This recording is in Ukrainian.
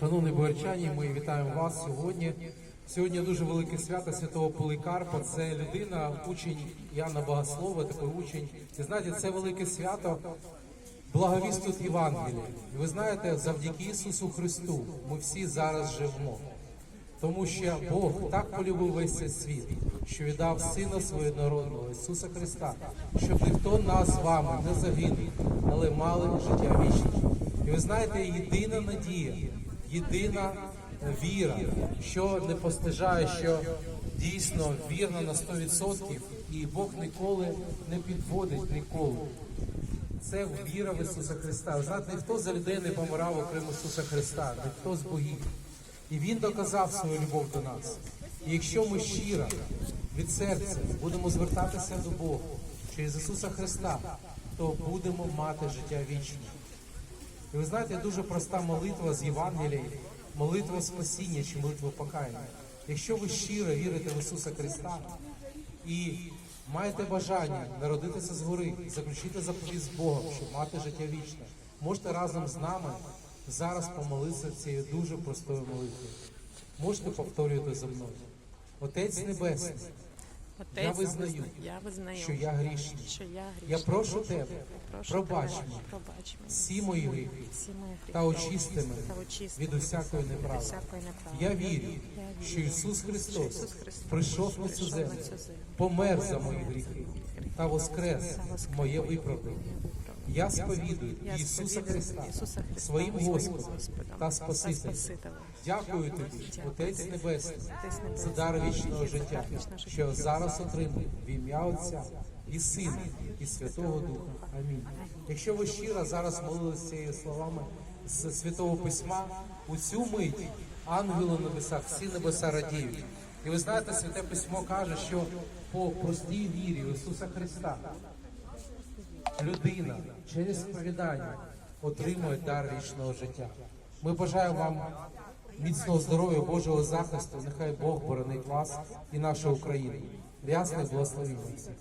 Шановні боярчані, ми вітаємо вас сьогодні. Сьогодні дуже велике свято святого Полікарпа. Це людина, учень Яна Богослова, такий учень. І знаєте, це велике свято благовістують Євангеліє. І ви знаєте, завдяки Ісусу Христу ми всі зараз живемо. Тому що Бог так полюбив весь цей світ, що віддав Сина свого однородного Ісуса Христа, щоб ніхто нас з вами не загинув, але мали життя вічне. І ви знаєте, єдина надія, єдина віра, що не постижає, що дійсно вірна на 100%, і Бог ніколи не підводить ніколи. Це віра в Ісуса Христа. Ви знаєте, ніхто за людей не помирав, окрім Ісуса Христа, ніхто з богів. І Він доказав свою любов до нас. І якщо ми щиро від серця будемо звертатися до Бога через Ісуса Христа, то будемо мати життя вічне. І ви знаєте, дуже проста молитва з Євангелії, молитва спасіння чи молитва покаяння. Якщо ви щиро вірите в Ісуса Христа і маєте бажання народитися згори, заключити заповідь з Богом, щоб мати життя вічне, можете разом з нами зараз помолитися цією дуже простою молитвою. Можете повторювати за мною. Отець Небесний, Отець, Я визнаю, я визнаю, що я грішний. що я грішний. Я прошу тебе, пробач мені всі мої гріхи та очисти мене від усякої неправди. Я вірю, що Ісус Христос прийшов на цю землю, помер за мої гріхи та воскрес моє виправдання. Я сповідую Ісуса Христа своїм Господом та Спасителем. Дякую тобі, Отець Небесний, за дар вічного життя, що зараз отримую в ім'я Отця і Сина, і Святого Духа. Амінь. Якщо ви щиро зараз молилися цією словами з Святого Письма, у цю мить ангели на небесах, всі небеса радіють. І ви знаєте, Святе Письмо каже, що по простій вірі Ісуса Христа людина через сповідання отримує дар вічного життя. Ми бажаємо вам міцного здоров'я, Божого захисту. Нехай Бог боронить вас і нашу Україну. Рясне благословіння всіх.